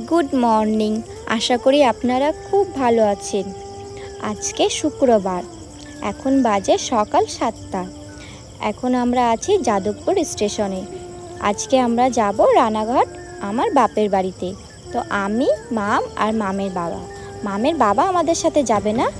Good morning আশা করি আপনারা খুব ভালো আছেন। আজকে শুক্রবার। এখন বাজে সকাল সাতটা। এখন আমরা আছি যাদবপুর স্টেশনে। আজকে আমরা যাব রানাঘাট আমার বাপের বাড়িতে। তো আমি, মাম আর মামের বাবা। মামের বাবা আমাদের সাথে যাবে না।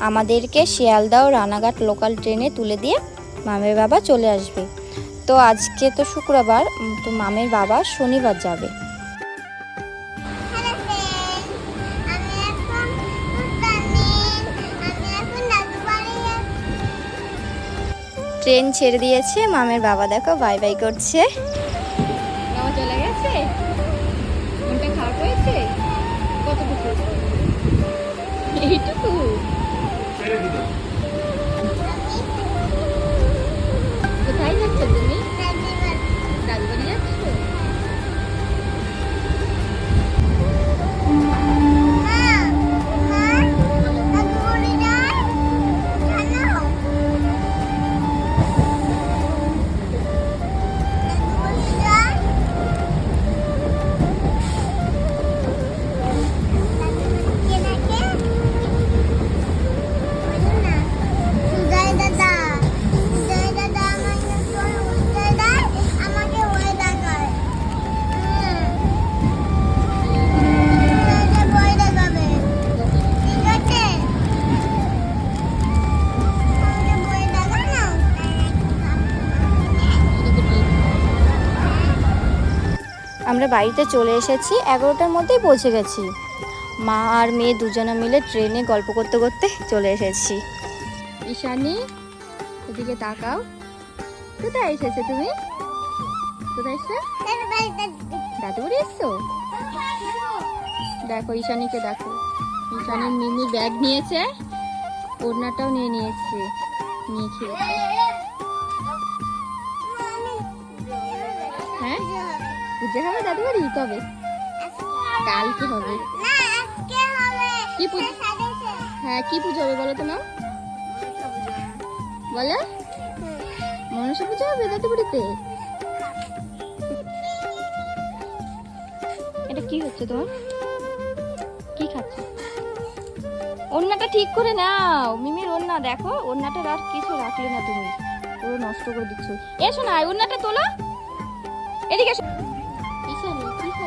আমাদেরকে শিয়ালদা ও রানাঘাট লোকাল ট্রেনে তুলে দিয়ে মামের বাবা চলে আসবে। তো আজকে তো শুক্রবার, তো মামের বাবা শনিবার যাবে। ট্রেন ছেড়ে দিয়েছে। মামের বাবা দেখো বাই বাই করছে। চলে আমরা বাড়িতে চলে এসেছি, এগারোটার মধ্যেই পৌঁছে গেছি। মা আর মেয়ে দুজনে মিলে ট্রেনে গল্প করতে করতে চলে এসেছি। ঈশানি, এদিকে তাকাও। কোথায় এসেছ তুমি? কোথায় এসে দাদু বাড়ি এসছো? দেখো, ঈশানীকে দেখো। ঈশানীর মিমি ব্যাগ নিয়েছে, ওড়নাটাও নিয়ে নিয়েছে, নিয়ে খেয়েছে। হ্যাঁ? পূজা হবে দাদু বাড়ি কবে কালকে হবে। না কি পুজো? হ্যাঁ কি পুজো হবে বলো তো নাম? বলো। মনসা পুজো হবে দাদু বাড়িতে এটা কি হচ্ছে তোমার? কি খাচ্ছ? ওড়নাটা ঠিক করে নাও। মিমির ওড়না, দেখো ওড়নাটা আর কিছু রাখলে না তুমি। পুরো নষ্ট করে দিচ্ছ। এসো না ওড়নাটা তোলো। এদিকে